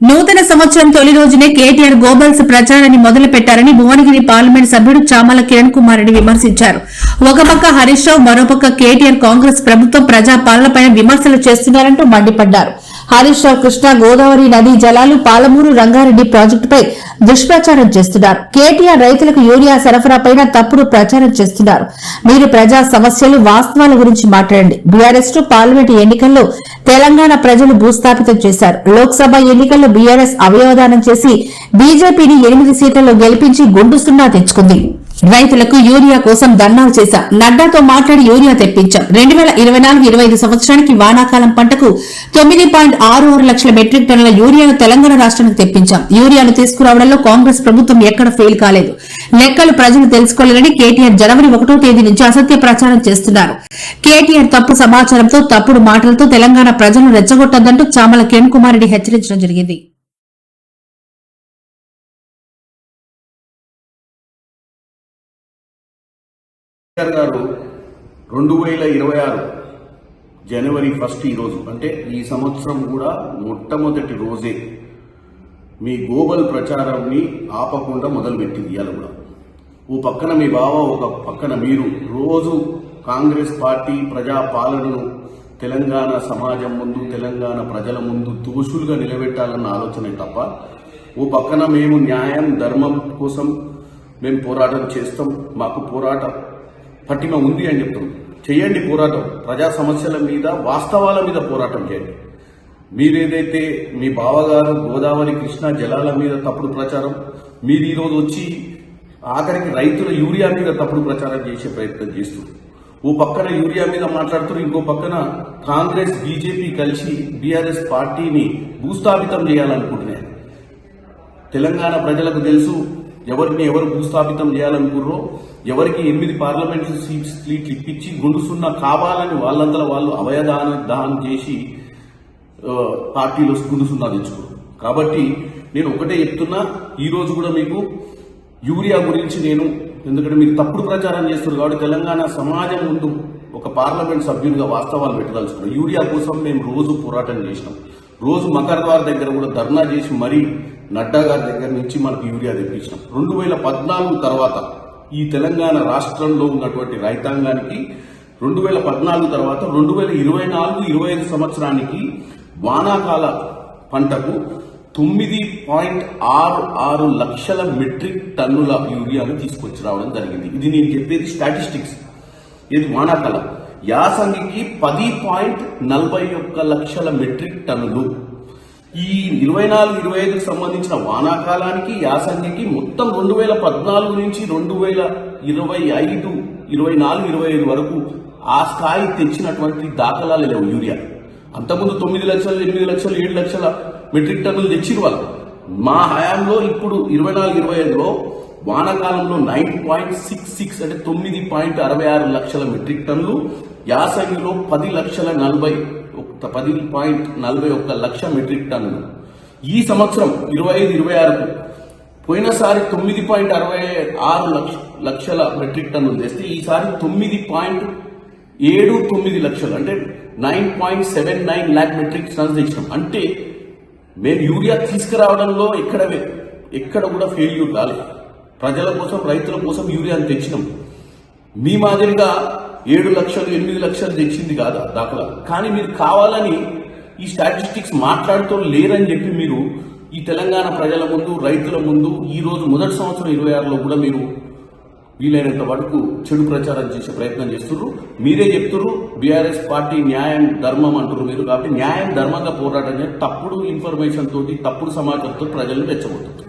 నూతన సంవత్సరం తొలి రోజునే కేటీఆర్ గోబల్స్ ప్రచారాన్ని మొదలు పెట్టారని భువనగిరి పార్లమెంట్ సభ్యుడు చామల కిరణ్ కుమార్ రెడ్డి విమర్శించారు. ఒక పక్క హరీష్ రావు మరోపక్క కేటీఆర్ కాంగ్రెస్ ప్రభుత్వం ప్రజా పాలనపై విమర్శలు చేస్తున్నారంటూ మండిపడ్డారు. హరీష్ రావు కృష్ణా గోదావరి నదీ జలాలు పాలమూరు రంగారెడ్డి ప్రాజెక్టుపై దుష్ప్రచారం చేస్తున్నారు. కేటీఆర్ రైతులకు యూరియా సరఫరాపైన తప్పుడు ప్రచారం చేస్తున్నారు. మీరు ప్రజా సమస్యలు వాస్తవాల గురించి మాట్లాడండి. బీఆర్ఎస్ టు పార్లమెంట్ ఎన్నికల్లో తెలంగాణ ప్రజలు భూస్థాపితం చేశారు. లోక్సభ ఎన్నికల్లో బీఆర్ఎస్ అవయవదానం చేసి బీజేపీని ఎనిమిది సీట్లలో గెలిపించి గుండు సున్నా తెచ్చుకుంది. రైతులకు యూరియా కోసం ధర్నాలు చేశాం. నడ్డాతో మాట్లాడి యూరియా తెప్పించాం. రెండు వేల ఇరవై నాలుగు ఇరవై ఐదు సంవత్సరానికి వానాకాలం పంటకు తొమ్మిది పాయింట్ ఆరు ఆరు లక్షల మెట్రిక్ టన్నుల యూరియాను తెలంగాణ రాష్ట్రానికి తెప్పించాం. యూరియాను తీసుకురావడంలో కాంగ్రెస్ ప్రభుత్వం ఎక్కడ ఫెయిల్ కాలేదు. లెక్కలు ప్రజలు తెలుసుకోలేరని కేటీఆర్ జనవరి ఒకటో తేదీ నుంచి అసత్య ప్రచారం చేస్తున్నారు. కేటీఆర్ తప్పు సమాచారంతో తప్పుడు మాటలతో తెలంగాణ ప్రజలను రెచ్చగొట్టొద్దంటూ చామల కిరణ్ కుమార్ రెడ్డి హెచ్చరించడం జరిగింది. కేసీఆర్ గారు రెండు వేల ఇరవై ఆరు జనవరి ఫస్ట్ ఈరోజు అంటే ఈ సంవత్సరం కూడా మొట్టమొదటి రోజే మీ గ్లోబల్ ప్రచారాన్ని ఆపకుండా మొదలుపెట్టింది ఇవాళ కూడా. ఓ పక్కన మీ బావ ఒక పక్కన మీరు. రోజు కాంగ్రెస్ పార్టీ ప్రజా పాలనను తెలంగాణ సమాజం ముందు తెలంగాణ ప్రజల ముందు దోషులుగా నిలబెట్టాలన్న ఆలోచనే తప్ప ఓ పక్కన మేము న్యాయం ధర్మం కోసం మేము పోరాటం చేస్తాం మాకు పోరాటం పట్టిమ ఉంది అని చెప్తున్నాం చేయండి పోరాటం. ప్రజా సమస్యల మీద వాస్తవాల మీద పోరాటం చేయండి. మీరేదైతే మీ బావగారు గోదావరి కృష్ణా జలాల మీద తప్పుడు ప్రచారం మీరు ఈరోజు వచ్చి ఆఖరికి రైతుల యూరియా మీద తప్పుడు ప్రచారం చేసే ప్రయత్నం చేస్తున్నారు. ఓ పక్కన యూరియా మీద మాట్లాడుతున్నారు ఇంకో పక్కన కాంగ్రెస్ బీజేపీ కలిసి బీఆర్ఎస్ పార్టీని భూస్థాపితం చేయాలనుకుంటున్నాయి. తెలంగాణ ప్రజలకు తెలుసు ఎవరిని ఎవరు భూస్థాపితం చేయాలనుకుర్రో ఎవరికి ఎనిమిది పార్లమెంట్ సీట్స్ సీట్లు ఇప్పించి గుండుసున్న కావాలని వాళ్ళందరూ వాళ్ళు అవయదాన దానం చేసి పార్టీలో గుండుసున్నా తెచ్చుకోరు కాబట్టి నేను ఒకటే చెప్తున్నా ఈ రోజు కూడా మీకు యూరియా గురించి నేను ఎందుకంటే మీరు తప్పుడు ప్రచారం చేస్తున్నారు కాబట్టి తెలంగాణ సమాజం ముందు ఒక పార్లమెంట్ సభ్యునిగా వాస్తవాలు పెట్టదలుచుకున్నాం. యూరియా కోసం మేము రోజు పోరాటం చేసినాం. రోజు మకరద్వార దగ్గర కూడా ధర్నా చేసి మరీ నడ్డా గారి దగ్గర నుంచి మనకు యూరియా తెప్పించినాం. రెండు వేల పద్నాలుగు తర్వాత ఈ తెలంగాణ రాష్ట్రంలో ఉన్నటువంటి రైతాంగానికి రెండు వేల పద్నాలుగు తర్వాత రెండు వేల ఇరవై నాలుగు ఇరవై ఐదు సంవత్సరానికి వానాకాల పంటకు తొమ్మిది పాయింట్ ఆరు ఆరు లక్షల మెట్రిక్ టన్నుల యూరియాను తీసుకొచ్చి రావడం జరిగింది. ఇది నేను చెప్పేది స్టాటిస్టిక్స్. ఇది వానాకాలం? యాసంగికి పది పాయింట్ నలభై ఒక్క లక్షల మెట్రిక్ టన్నులు. ఈ ఇరవై నాలుగు ఇరవై ఐదుకు సంబంధించిన వానాకాలానికి యాసంగికి మొత్తం రెండు వేల పద్నాలుగు నుంచి రెండు వేల ఇరవై ఐదు ఇరవై నాలుగు ఇరవై ఐదు వరకు ఆ స్థాయి తెచ్చినటువంటి దాఖలాలు లేవు యూరియా. అంతకుముందు తొమ్మిది లక్షలు ఎనిమిది లక్షలు ఏడు లక్షల మెట్రిక్ టన్నులు తెచ్చిన వాళ్ళు. మా హయాంలో ఇప్పుడు ఇరవై నాలుగు ఇరవై ఐదులో వానాకాలంలో నైన్ పాయింట్ సిక్స్ సిక్స్ అంటే తొమ్మిది పాయింట్ అరవై ఆరు లక్షల మెట్రిక్ టన్నులు యాసంగిలో పది లక్షల నలభై పది పాయింట్ నలభై ఒక్క లక్ష మెట్రిక్ టన్నులు. ఈ సంవత్సరం ఇరవై ఐదు ఇరవై ఆరుకు పోయినసారి తొమ్మిది పాయింట్ అరవై ఆరు లక్ష లక్షల మెట్రిక్ టన్నులు తెస్తే ఈసారి తొమ్మిది పాయింట్ ఏడు తొమ్మిది లక్షలు అంటే nine point seven nine lakh metric tons తెచ్చినాం. అంటే మేము యూరియా తీసుకురావడంలో ఎక్కడవే ఎక్కడ కూడా ఫెయిల్యూర్ కాలేదు. ప్రజల కోసం రైతుల కోసం యూరియాని తెచ్చినాం. మీ మాదిరిగా ఏడు లక్షలు ఎనిమిది లక్షలు తెచ్చింది కాదు దాఖలా? కానీ మీరు కావాలని ఈ స్టాటిస్టిక్స్ మాట్లాడుతూ లేరని చెప్పి మీరు ఈ తెలంగాణ ప్రజల ముందు రైతుల ముందు ఈ రోజు మొదటి సంవత్సరం ఇరవై ఆరులో కూడా మీరు వీలైనంత వరకు చెడు ప్రచారం చేసే ప్రయత్నం చేస్తున్నారు మీరే చెప్తున్నారు బీఆర్ఎస్ పార్టీ న్యాయం ధర్మం అంటున్నారు మీరు. కాబట్టి న్యాయం ధర్మంగా పోరాటం చేసి తప్పుడు ఇన్ఫర్మేషన్ తోటి తప్పుడు సమాచారంతో ప్రజలను రెచ్చగొడుతున్నారు